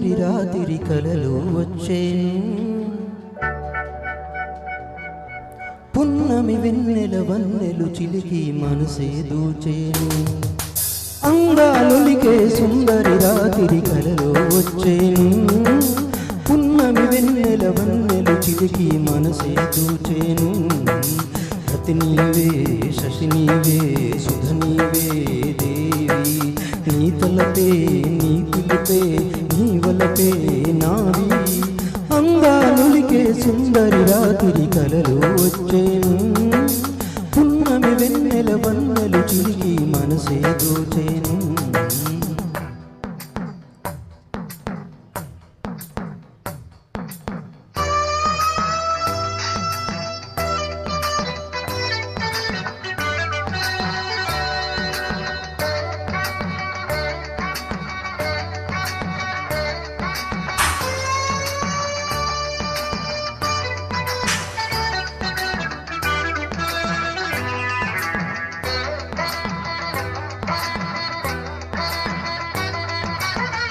కలలు వచ్చేను పున్నమి వెన్నెల వన్నెలు చిలికి మనసే దూచేను అందాలులికే సుందరి రాత్రి కలలో వచ్చేను పున్నమి వెన్నెల వన్నెలు చిలికి మనసే దూచేను రతి నీవే శశి నీవే సుధ నీవే దేవి. నీ తలపే నీ పిలిపే నీ వలపే నావి అందాలులికే సుందరి రాత్రి కలలు వచ్చేను. పున్నమి వెన్నెల వన్నెలు చిలికి మనసే దోచేను.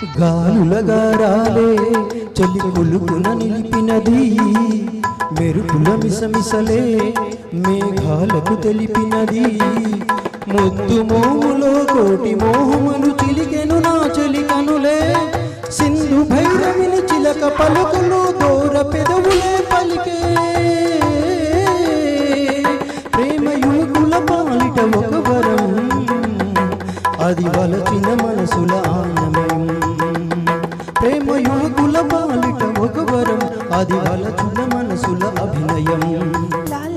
గాలులగా రాలే చలి కొలుకున నిలిపినది. మెరుపుల మిసమిసలే మేఘాలకు తెలిపినది. ముద్దు మోములో కోటి మోహములు చిలికెను నా చెలి కనులే. సింధు భైరవిని చిలక పలుకులు దూర పెదవులే పలికే. అది వలచిన మనసుల అభినయం.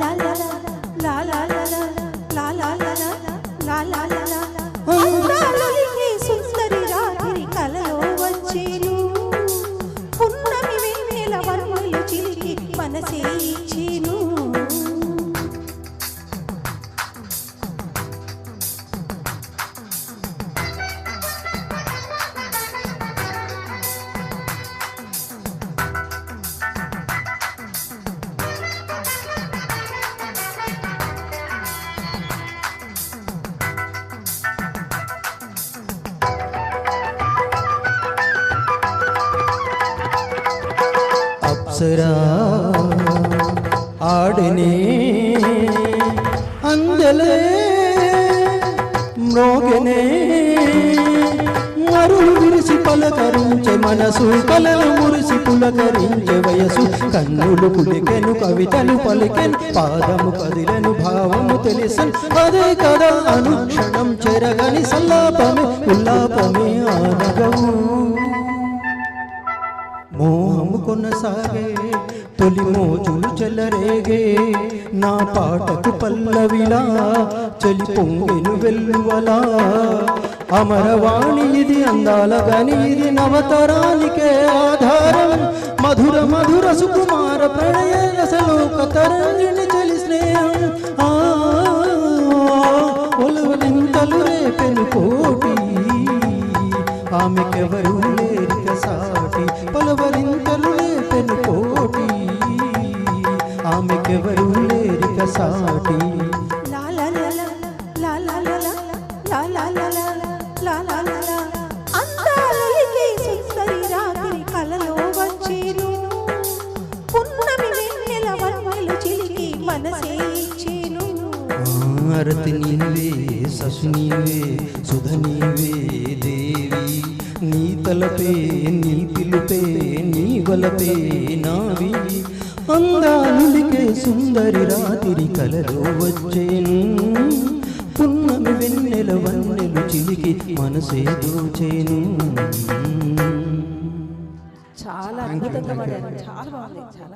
అప్సరా ఆడిని అందలే మ్రోగనే మరులు విరిసి పలకరించే మనసు కలలు మురిసి పులకరించే వయసు. కన్నులు పులికెను కవితలు పలికెను పాదము కదిలను భావము తెలిసన్. అదే కదా అనుక్షణం చెరగని సల్లాపమే ఉల్లాపమే ఆనగము మోహము కొనసాగే తొలి మోజులు చెలరేగే. నా పాటకు పల్లవిలా చెలి పొంగెను వెల్లువలా. అమరవాణి ఇది అందాల గని ఇది నవతరానికే ఆధారం. మధుర మధుర సుకుమార ప్రణయ రసలోక తరంగిణి చలి స్నేహం. ఆ ఒలవలింతలు రేపెను కోటి. ఆమెకెవరు లేరిక సా చిలికి మనసే ఇచ్చేను. ఆరతి నీవే శశి నీవే సుధ నీవే దేవి. నీ తలపే నీ పిలుపే నీ వలపే నావి. అందాలులికే సుందరి రాత్రి కలలో వచ్చేను. పున్నమి వెన్నెల వన్నెలు చిలికి మనసే దోచేను. చాలా అద్భుతంగా చాలా బాగుంది. చాలా